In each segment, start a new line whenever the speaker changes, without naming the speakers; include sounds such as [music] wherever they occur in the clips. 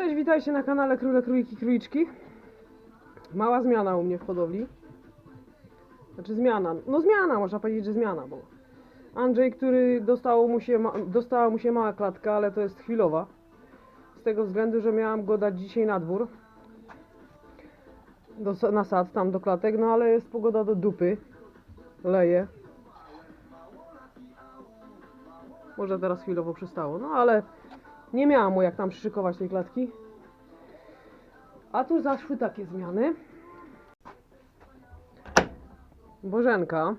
Cześć, witajcie na kanale Króle Krójki Króliczki. Mała zmiana u mnie w hodowli. Znaczy zmiana, no zmiana, można powiedzieć, że zmiana, bo Andrzej, który dostało mu się, dostała mu się mała klatka, ale to jest chwilowa. Z tego względu, że miałam go dać dzisiaj na dwór. Do, na sad, tam do klatek, no ale jest pogoda do dupy. Leje. Może teraz chwilowo przestało, no ale nie miałam mu jak tam przyszykować tej klatki. A tu zaszły takie zmiany. Bożenka,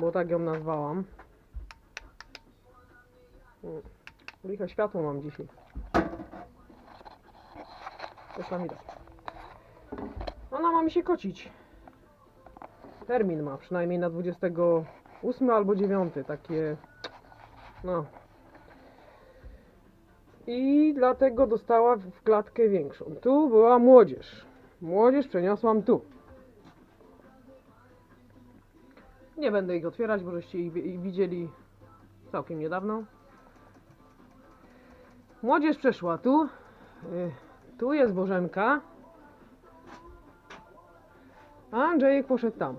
bo tak ją nazwałam. Licha światło mam dzisiaj. Coś tam widać. Ona ma mi się kocić. Termin ma, przynajmniej na 28 albo 9, takie no, i dlatego dostała w klatkę większą. Tu była młodzież. Młodzież przeniosłam tu. Nie będę ich otwierać, bo żeście ich wi- ich widzieli całkiem niedawno. Młodzież przeszła tu. Y, Tu jest Bożenka. A Andrzejek poszedł tam.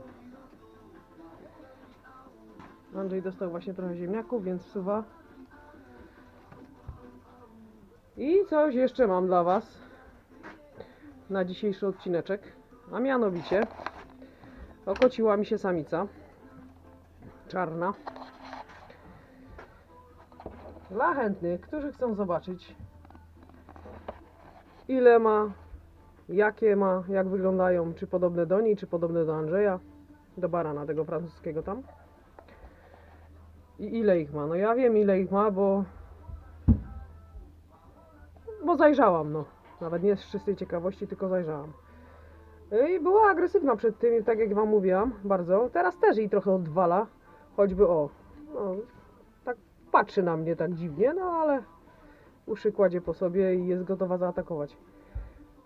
Andrzej dostał właśnie trochę ziemniaków, więc wsuwa I coś jeszcze mam dla Was na dzisiejszy odcineczek, a mianowicie okociła mi się samica czarna. Dla chętnych, którzy chcą zobaczyć ile ma, jakie ma, jak wyglądają, czy podobne do niej, czy podobne do Andrzeja, do barana tego francuskiego tam. I ile ich ma? No ja wiem ile ich ma, bo bo zajrzałam, no. Nawet nie z czystej ciekawości, tylko zajrzałam. I była agresywna przed tym, tak jak wam mówiłam, bardzo. Teraz też jej trochę odwala. Choćby o, no, tak patrzy na mnie tak dziwnie, no ale uszy kładzie po sobie i jest gotowa zaatakować.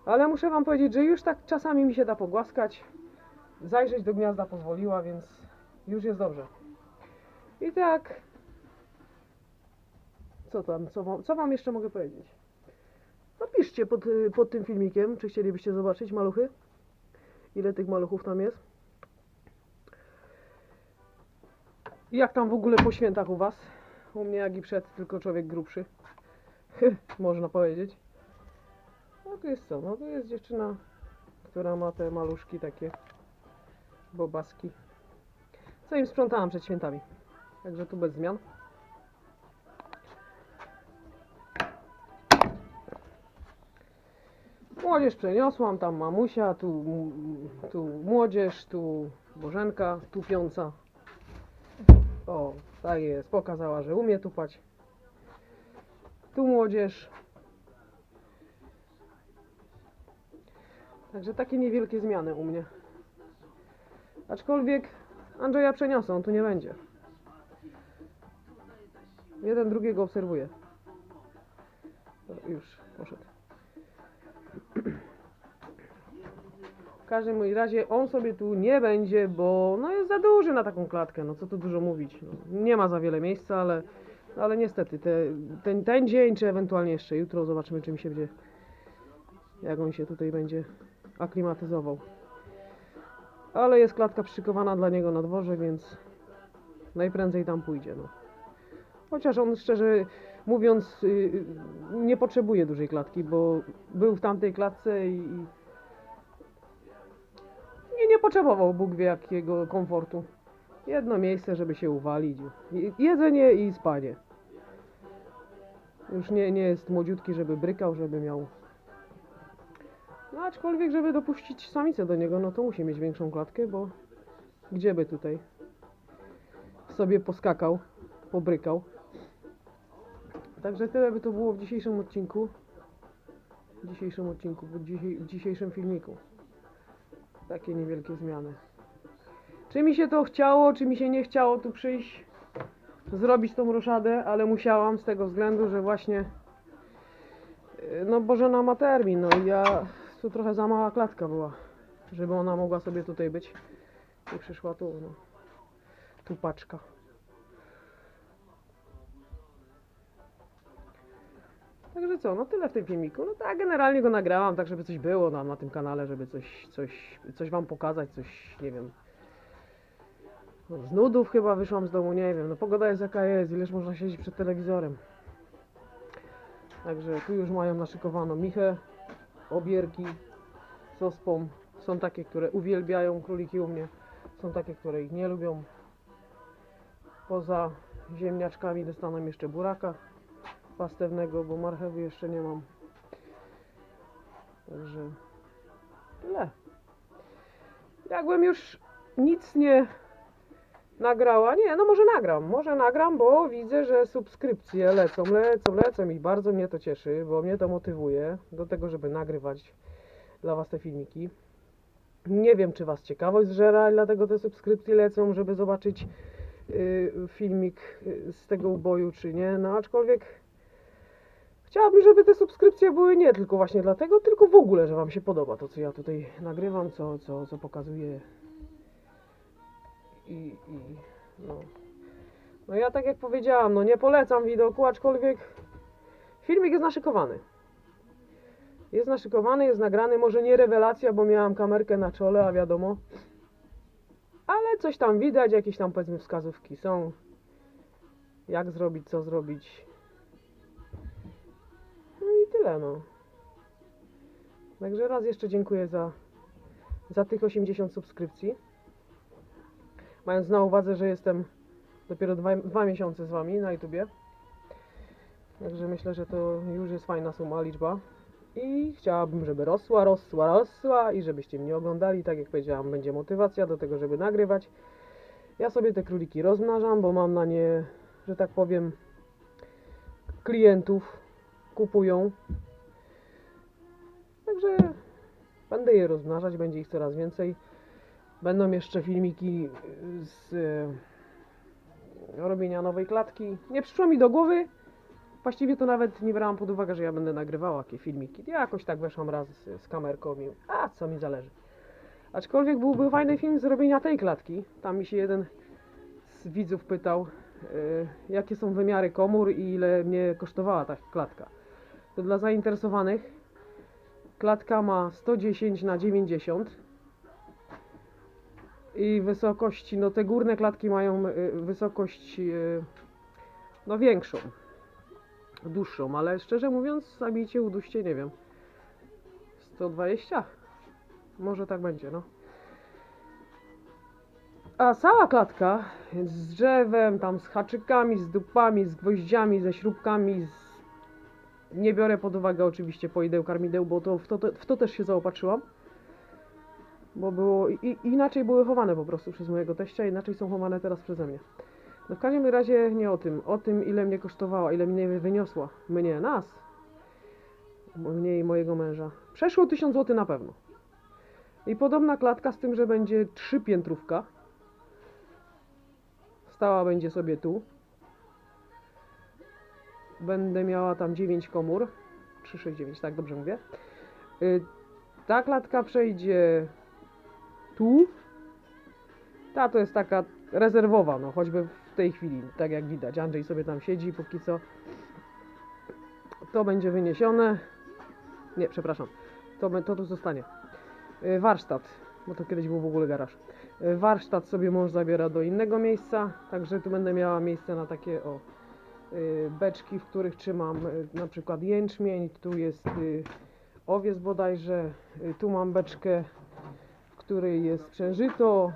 Ale muszę wam powiedzieć, że już tak czasami mi się da pogłaskać. Zajrzeć do gniazda pozwoliła, więc już jest dobrze. I tak. Co tam, co wam, co wam jeszcze mogę powiedzieć? Napiszcie pod, y, pod tym filmikiem, czy chcielibyście zobaczyć maluchy. Ile tych maluchów tam jest. I Jak tam w ogóle po świętach u Was? U mnie jak i przed, tylko człowiek grubszy. [laughs] Można powiedzieć. No to jest co? No to jest dziewczyna, która ma te maluszki takie bobaski. Co im sprzątałam przed świętami. Także tu bez zmian. Młodzież przeniosłam, tam mamusia, tu, tu młodzież, tu Bożenka tupiąca. O, tak jest, pokazała, że umie tupać. Tu młodzież. Także takie niewielkie zmiany u mnie. Aczkolwiek Andrzeja przeniosą, tu nie będzie. Jeden drugiego obserwuje. Już poszedł. W każdym razie on sobie tu nie będzie, bo no jest za duży na taką klatkę, no co tu dużo mówić. No, nie ma za wiele miejsca, ale, ale niestety te, ten, ten dzień, czy ewentualnie jeszcze jutro zobaczymy czym się będzie, jak on się tutaj będzie aklimatyzował. Ale jest klatka przyszykowana dla niego na dworze, więc najprędzej tam pójdzie. No. Chociaż on szczerze mówiąc yy, nie potrzebuje dużej klatki, bo był w tamtej klatce i, i nie potrzebował Bóg wie jakiego komfortu. Jedno miejsce, żeby się uwalić. Jedzenie i spanie. Już nie, nie jest młodziutki, żeby brykał, żeby miał. No aczkolwiek, żeby dopuścić samicę do niego, no to musi mieć większą klatkę, bo gdzie by tutaj sobie poskakał, pobrykał. Także tyle by to było w dzisiejszym odcinku. W dzisiejszym odcinku, w dzisiejszym filmiku. Takie niewielkie zmiany. Czy mi się to chciało, czy mi się nie chciało tu przyjść, zrobić tą roszadę, ale musiałam z tego względu, że właśnie yy, no Bożena ma termin, no i ja tu trochę za mała klatka była, żeby ona mogła sobie tutaj być i przyszła tu, no. Tu paczka. Także co, no tyle w tym filmiku. No tak, generalnie go nagrałam, tak żeby coś było nam na tym kanale, żeby coś, coś, coś wam pokazać, coś, nie wiem. No, z nudów chyba wyszłam z domu, nie wiem. No pogoda jest jaka jest, ileż można siedzieć przed telewizorem. Także tu już mają naszykowano michę, obierki z. Są takie, które uwielbiają króliki u mnie. Są takie, które ich nie lubią. Poza ziemniaczkami dostaną jeszcze buraka pastewnego, bo marchewy jeszcze nie mam. Także tyle. Jakbym już nic nie nagrała, nie, no może nagram, może nagram, bo widzę, że subskrypcje lecą, lecą, lecą i bardzo mnie to cieszy, bo mnie to motywuje do tego, żeby nagrywać dla Was te filmiki. Nie wiem, czy Was ciekawość zżera, i dlatego te subskrypcje lecą, żeby zobaczyć y, filmik y, z tego uboju, czy nie. No aczkolwiek chciałabym, żeby te subskrypcje były nie tylko właśnie dlatego, tylko w ogóle, że Wam się podoba to, co ja tutaj nagrywam, co, co, co pokazuję. I, i no. No ja tak jak powiedziałam, no nie polecam widoku, aczkolwiek filmik jest naszykowany. Jest naszykowany, jest nagrany, może nie rewelacja, bo miałam kamerkę na czole, a wiadomo. Ale coś tam widać, jakieś tam powiedzmy wskazówki są. Jak zrobić, co zrobić. Tyle no. Także raz jeszcze dziękuję za, za tych 80 subskrypcji. Mając na uwadze, że jestem dopiero dwa, dwa miesiące z wami na YouTubie. Także myślę, że to już jest fajna suma, liczba. I chciałabym, żeby rosła, rosła, rosła i żebyście mnie oglądali. Tak jak powiedziałam, będzie motywacja do tego, żeby nagrywać. Ja sobie te króliki rozmnażam, bo mam na nie, że tak powiem, klientów kupują. Także będę je rozmnażać, będzie ich coraz więcej. Będą jeszcze filmiki z e, robienia nowej klatki. Nie przyszło mi do głowy. Właściwie to nawet nie brałam pod uwagę, że ja będę nagrywała takie filmiki. Ja jakoś tak weszłam raz z, z kamerką i a co mi zależy. Aczkolwiek byłby fajny film z robienia tej klatki. Tam mi się jeden z widzów pytał, y, jakie są wymiary komór i ile mnie kosztowała ta klatka. To dla zainteresowanych klatka ma 110 na 90 i wysokości, no te górne klatki mają y, wysokość y, no większą, dłuższą, ale szczerze mówiąc, zabijcie, uduście, nie wiem, 120? Może tak będzie, no. A cała klatka z drzewem, tam z haczykami, z dupami, z gwoździami, ze śrubkami, z... nie biorę pod uwagę oczywiście poideł, karmideł, bo to w, to, w to też się zaopatrzyłam. Bo było, i, inaczej były chowane po prostu przez mojego teścia, inaczej są chowane teraz przeze mnie. No w każdym razie nie o tym, o tym ile mnie kosztowała, ile mnie wyniosła. Mnie, nas. Mnie i mojego męża. Przeszło 1000 zł na pewno. I podobna klatka z tym, że będzie trzypiętrówka. Stała będzie sobie tu. Będę miała tam 9 komór. 369, tak dobrze mówię. Y, Ta klatka przejdzie tu. Ta to jest taka rezerwowa, no choćby w tej chwili, tak jak widać. Andrzej sobie tam siedzi póki co. To będzie wyniesione. Nie, przepraszam. To, to tu zostanie. Y, Warsztat, bo to kiedyś był w ogóle garaż. Y, Warsztat sobie mąż zabiera do innego miejsca, także tu będę miała miejsce na takie o beczki, w których trzymam y, na przykład jęczmień, tu jest y, owiec bodajże, y, tu mam beczkę, w której jest przężyto,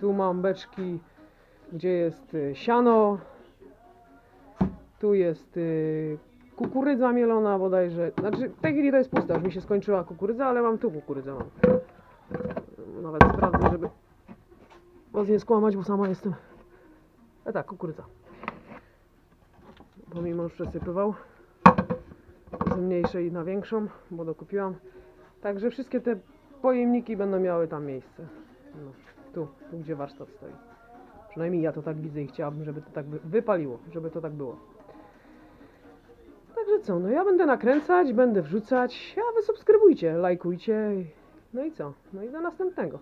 tu mam beczki, gdzie jest y, siano, tu jest y, kukurydza mielona bodajże, znaczy w tej chwili to jest pusta, już mi się skończyła kukurydza, ale mam tu kukurydzę mam. Nawet sprawdzę, żeby was nie skłamać, bo sama jestem. A tak, kukurydza. Bo mi mąż przesypywał z mniejszej na większą, bo dokupiłam. Także wszystkie te pojemniki będą miały tam miejsce. No, tu, tu gdzie warsztat stoi. Przynajmniej ja to tak widzę i chciałabym, żeby to tak wy- wypaliło, żeby to tak było. Także co, no ja będę nakręcać, będę wrzucać, a wy subskrybujcie, lajkujcie. No i co? No i do następnego.